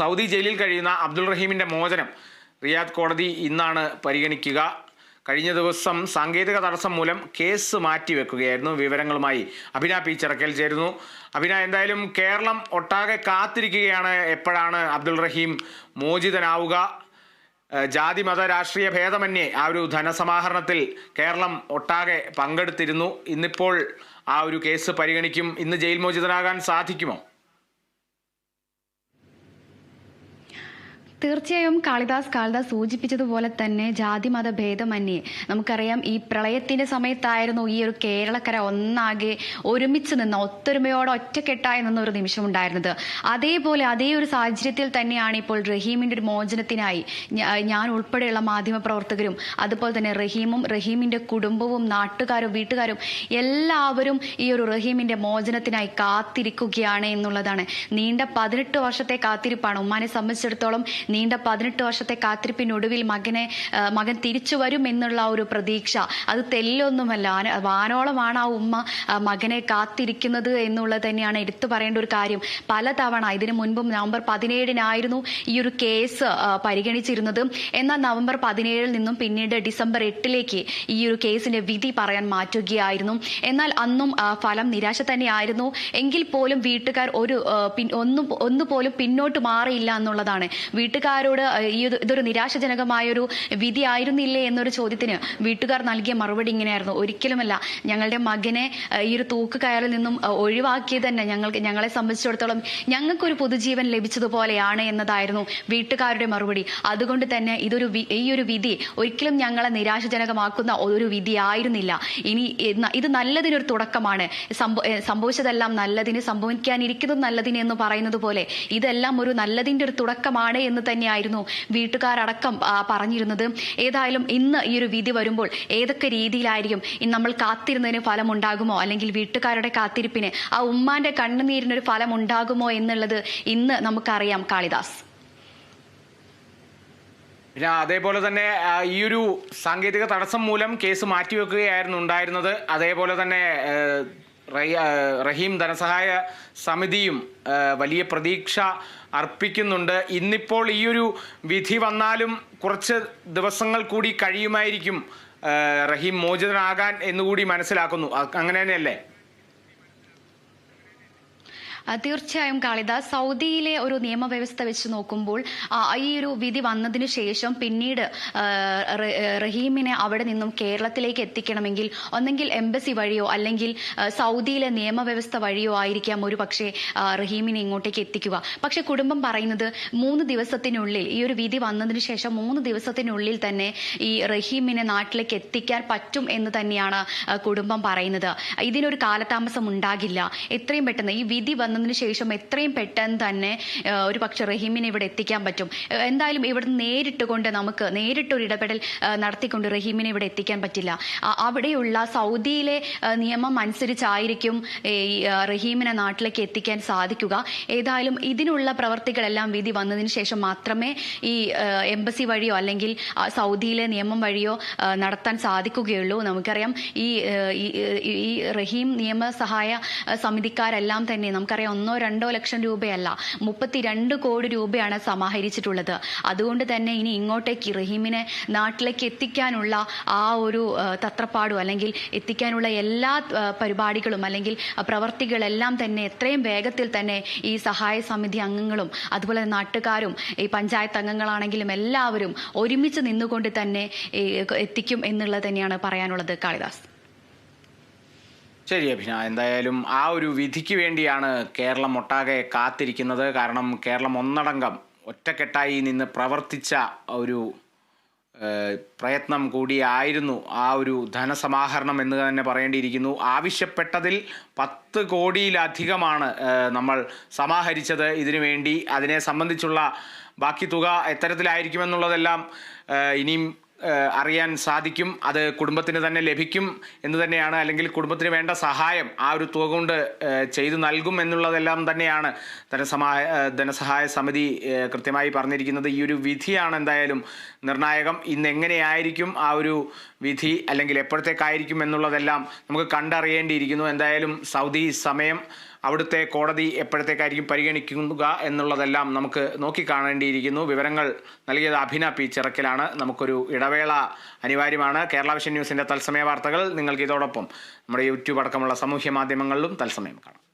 Saudi ജയിലിൽ കഴിയുന്ന അബ്ദുൾ റഹീമിന്റെ മോചനം. റിയാദ് കോടതി ഇന്നാണ് പരിഗണിക്കുക. കഴിഞ്ഞ ദിവസം സാങ്കേതിക തടസ്സം മൂലം കേസ് മാറ്റിവെക്കുകയായിരുന്നു. വിവരങ്ങളുമായി അഭിന പി ചിറക്കൽ ചേരുന്നു. അഭിന എന്തായാലും കേരളം ഒട്ടാകെ കാത്തിരിക്കുകയാണ്. എപ്പോഴാണ് അബ്ദുൾ റഹീം മോചിതനാവുക? ജാതി മത രാഷ്ട്രീയ ഭേദമന്യേ ആ ഒരു ധനസമാഹരണത്തിൽ കേരളം ഒട്ടാകെ പങ്കെടുത്തിരുന്നു. ഇന്നിപ്പോൾ ആ ഒരു കേസ് പരിഗണിക്കും. ഇന്ന് ജയിൽ മോചിതനാകാൻ സാധിക്കുമോ? തീർച്ചയായും കാളിദാസ് കാളിദാസ് സൂചിപ്പിച്ചതുപോലെ തന്നെ ജാതി മത ഭേദമന്യേ നമുക്കറിയാം ഈ പ്രളയത്തിന്റെ സമയത്തായിരുന്നു ഈ ഒരു കേരളക്കര ഒന്നാകെ ഒരുമിച്ച് നിന്ന ഒത്തൊരുമയോടെ ഒറ്റക്കെട്ടായി നിന്ന ഒരു നിമിഷം ഉണ്ടായിരുന്നത് അതേപോലെ അതേ ഒരു സാഹചര്യത്തിൽ തന്നെയാണ് ഇപ്പോൾ റഹീമിന്റെ ഒരു മോചനത്തിനായി ഞാൻ ഉൾപ്പെടെയുള്ള മാധ്യമ പ്രവർത്തകരും അതുപോലെ തന്നെ റഹീമും റഹീമിന്റെ കുടുംബവും നാട്ടുകാരും വീട്ടുകാരും എല്ലാവരും ഈ ഒരു റഹീമിന്റെ മോചനത്തിനായി കാത്തിരിക്കുകയാണ് എന്നുള്ളതാണ്. നീണ്ട പതിനെട്ട് വർഷത്തെ കാത്തിരിപ്പാണ്. ഉമ്മാനെ സംബന്ധിച്ചിടത്തോളം നീണ്ട പതിനെട്ട് വർഷത്തെ കാത്തിരിപ്പിനൊടുവിൽ മകനെ മകൻ തിരിച്ചു വരും എന്നുള്ള ഒരു പ്രതീക്ഷ. അത് തെല്ലൊന്നുമല്ല. വാനോളമാണ് ആ ഉമ്മ മകനെ കാത്തിരിക്കുന്നത് എന്നുള്ളത് തന്നെയാണ് എടുത്തു പറയേണ്ട ഒരു കാര്യം. പലതവണ ഇതിനു മുൻപും നവംബർ പതിനേഴിനായിരുന്നു ഈ ഒരു കേസ് പരിഗണിച്ചിരുന്നത്. എന്നാൽ നവംബർ പതിനേഴിൽ നിന്നും പിന്നീട് ഡിസംബർ എട്ടിലേക്ക് ഈ ഒരു കേസിന്റെ വിധി പറയാൻ മാറ്റുകയായിരുന്നു. എന്നാൽ അന്നും ഫലം നിരാശ തന്നെയായിരുന്നു. എങ്കിൽ പോലും വീട്ടുകാർ ഒരു ഒന്നും ഒന്നുപോലും പിന്നോട്ട് മാറിയില്ല എന്നുള്ളതാണ്. വീട്ടുകാരോട് ഈ ഇതൊരു നിരാശജനകമായൊരു വിധി ആയിരുന്നില്ലേ എന്നൊരു ചോദ്യത്തിന് വീട്ടുകാർ നൽകിയ മറുപടി ഇങ്ങനെയായിരുന്നു. ഒരിക്കലുമല്ല ഞങ്ങളുടെ മകനെ ഈ ഒരു തൂക്ക് കയറിൽ നിന്നും ഒഴിവാക്കിയത് തന്നെ ഞങ്ങൾക്ക് ഞങ്ങളെ സംബന്ധിച്ചിടത്തോളം ഞങ്ങൾക്കൊരു പുതുജീവൻ ലഭിച്ചതുപോലെയാണ് എന്നതായിരുന്നു വീട്ടുകാരുടെ മറുപടി. അതുകൊണ്ട് തന്നെ ഇതൊരു ഈ ഒരു വിധി ഒരിക്കലും ഞങ്ങളെ നിരാശജനകമാക്കുന്ന ഒരു വിധി ആയിരുന്നില്ല ഇനി ഇത് നല്ലതിനൊരു തുടക്കമാണ്. സംഭവിച്ചതെല്ലാം നല്ലതിന് സംഭവിക്കാനിരിക്കുന്നത് നല്ലതിന് എന്ന് പറയുന്നത് പോലെ ഇതെല്ലാം ഒരു നല്ലതിന്റെ ഒരു തുടക്കമാണ് എന്ന് തന്നെയായിരുന്നു വീട്ടുകാരടക്കം പറഞ്ഞിരുന്നത്. ഏതായാലും ഇന്ന് ഈ ഒരു വിധി വരുമ്പോൾ ഏതൊക്കെ രീതിയിലായിരിക്കും നമ്മൾ കാത്തിരുന്നതിന് ഫലമുണ്ടാകുമോ? അല്ലെങ്കിൽ വീട്ടുകാരുടെ കാത്തിരിപ്പിന് ആ ഉമ്മാന്റെ കണ്ണുനീരിനൊരു ഫലം ഉണ്ടാകുമോ എന്നുള്ളത് ഇന്ന് നമുക്കറിയാം കാളിദാസ്. പിന്നെ അതേപോലെ തന്നെ ഈ ഒരു സാങ്കേതിക തടസ്സം മൂലം കേസ് മാറ്റിവെക്കുകയായിരുന്നു ഉണ്ടായിരുന്നത്. അതേപോലെ തന്നെ റഹീ- ധനസഹായ സമിതിയും വലിയ പ്രതീക്ഷ അർപ്പിക്കുന്നുണ്ട്. ഇന്നിപ്പോൾ ഈയൊരു വിധി വന്നാലും കുറച്ച് ദിവസങ്ങൾ കൂടി കഴിയുമായിരിക്കും റഹീം മോചിതനാകാൻ എന്നുകൂടി മനസ്സിലാക്കുന്നു. അങ്ങനെ തന്നെയല്ലേ? തീർച്ചയായും കാളിദാസ് സൗദിയിലെ ഒരു നിയമവ്യവസ്ഥ വെച്ച് നോക്കുമ്പോൾ ഈ ഒരു വിധി വന്നതിന് ശേഷം പിന്നീട് റഹീമിനെ അവിടെ നിന്നും കേരളത്തിലേക്ക് എത്തിക്കണമെങ്കിൽ ഒന്നെങ്കിൽ എംബസി വഴിയോ അല്ലെങ്കിൽ സൗദിയിലെ നിയമവ്യവസ്ഥ വഴിയോ ആയിരിക്കാം ഒരു പക്ഷേ റഹീമിനെ ഇങ്ങോട്ടേക്ക് എത്തിക്കുക. പക്ഷെ കുടുംബം പറയുന്നത് മൂന്ന് ദിവസത്തിനുള്ളിൽ ഈ ഒരു വിധി വന്നതിന് ശേഷം മൂന്ന് ദിവസത്തിനുള്ളിൽ തന്നെ ഈ റഹീമിനെ നാട്ടിലേക്ക് എത്തിക്കാൻ പറ്റും എന്ന് തന്നെയാണ് കുടുംബം പറയുന്നത്. ഇതിനൊരു കാലതാമസം ഉണ്ടാകില്ല. എത്രയും പെട്ടെന്ന് ഈ വിധി വന്നതിന് ശേഷം എത്രയും പെട്ടെന്ന് തന്നെ ഒരു പക്ഷെ റഹീമിനെ ഇവിടെ എത്തിക്കാൻ പറ്റും. എന്തായാലും ഇവിടെ നേരിട്ട് കൊണ്ട് നമുക്ക് നേരിട്ടൊരു ഇടപെടൽ നടത്തിക്കൊണ്ട് റഹീമിനെ ഇവിടെ എത്തിക്കാൻ പറ്റില്ല. അവിടെയുള്ള സൗദിയിലെ നിയമം അനുസരിച്ചായിരിക്കും ഈ റഹീമിനെ നാട്ടിലേക്ക് എത്തിക്കാൻ സാധിക്കുക. ഏതായാലും ഇതിനുള്ള പ്രവർത്തികളെല്ലാം വിധി വന്നതിന് ശേഷം മാത്രമേ ഈ എംബസി വഴിയോ അല്ലെങ്കിൽ സൗദിയിലെ നിയമം വഴിയോ നടത്താൻ സാധിക്കുകയുള്ളൂ. നമുക്കറിയാം ഈ- ഈ റഹീം നിയമസഹായ സമിതിക്കാരെല്ലാം തന്നെ നമുക്കറിയാം ഒന്നോ രണ്ടോ ലക്ഷം രൂപയല്ല മുപ്പത്തിരണ്ട് കോടി രൂപയാണ് സമാഹരിച്ചിട്ടുള്ളത്. അതുകൊണ്ട് തന്നെ ഇനി ഇങ്ങോട്ടേക്ക് റഹീമിനെ നാട്ടിലേക്ക് എത്തിക്കാനുള്ള ആ ഒരു തത്രപ്പാടും അല്ലെങ്കിൽ എത്തിക്കാനുള്ള എല്ലാ പരിപാടികളും അല്ലെങ്കിൽ പ്രവർത്തികളെല്ലാം തന്നെ എത്രയും വേഗത്തിൽ തന്നെ ഈ സഹായ സമിതി അംഗങ്ങളും അതുപോലെ നാട്ടുകാരും ഈ പഞ്ചായത്ത് അംഗങ്ങളാണെങ്കിലും എല്ലാവരും ഒരുമിച്ച് നിന്നുകൊണ്ട് തന്നെ എത്തിക്കും എന്നുള്ളത് തന്നെയാണ് പറയാനുള്ളത്. കാളിദാസ്. ശരി അഭിന എന്തായാലും ആ ഒരു വിധിക്ക് വേണ്ടിയാണ് കേരളം ഒട്ടാകെ കാത്തിരിക്കുന്നത്. കാരണം കേരളം ഒന്നടങ്കം ഒറ്റക്കെട്ടായി നിന്ന് പ്രവർത്തിച്ച ഒരു പ്രയത്നം കൂടിയായിരുന്നു ആ ഒരു ധനസമാഹരണം എന്ന് തന്നെ പറയേണ്ടിയിരിക്കുന്നു. ആവശ്യപ്പെട്ടതിൽ പത്ത് കോടിയിലധികമാണ് നമ്മൾ സമാഹരിച്ചത്. ഇതിനു വേണ്ടി അതിനെ സംബന്ധിച്ചുള്ള ബാക്കി തുക എത്തരത്തിലായിരിക്കുമെന്നുള്ളതെല്ലാം ഇനിയും അറിയാൻ സാധിക്കും അത് കുടുംബത്തിന് തന്നെ ലഭിക്കും എന്ന് തന്നെയാണ് അല്ലെങ്കിൽ കുടുംബത്തിന് വേണ്ട സഹായം ആ ഒരു തുക കൊണ്ട് ചെയ്തു നൽകും എന്നുള്ളതെല്ലാം തന്നെയാണ് ധനസഹായ ധനസഹായ സമിതി കൃത്യമായി പറഞ്ഞിരിക്കുന്നത്. ഈ ഒരു വിധിയാണ് എന്തായാലും നിർണായകം. ഇന്ന് എങ്ങനെയായിരിക്കും ആ ഒരു വിധി അല്ലെങ്കിൽ എപ്പോഴത്തേക്കായിരിക്കും എന്നുള്ളതെല്ലാം നമുക്ക് കണ്ടറിയേണ്ടിയിരിക്കുന്നു. എന്തായാലും സൗദി സമയം അവിടുത്തെ കോടതി എപ്പോഴത്തേക്കായിരിക്കും പരിഗണിക്കുക എന്നുള്ളതെല്ലാം നമുക്ക് നോക്കിക്കാണേണ്ടിയിരിക്കുന്നു. വിവരങ്ങൾ നൽകിയത് അഭിന പി ചിറക്കിലാണ്. നമുക്കൊരു ഇടവേള അനിവാര്യമാണ്. കേരള വിഷൻ ന്യൂസിന്റെ തത്സമയ വാർത്തകൾ നിങ്ങൾക്ക് ഇതോടൊപ്പം നമ്മുടെ യൂട്യൂബ് അടക്കമുള്ള സാമൂഹ്യ മാധ്യമങ്ങളിലും തത്സമയം കാണാം.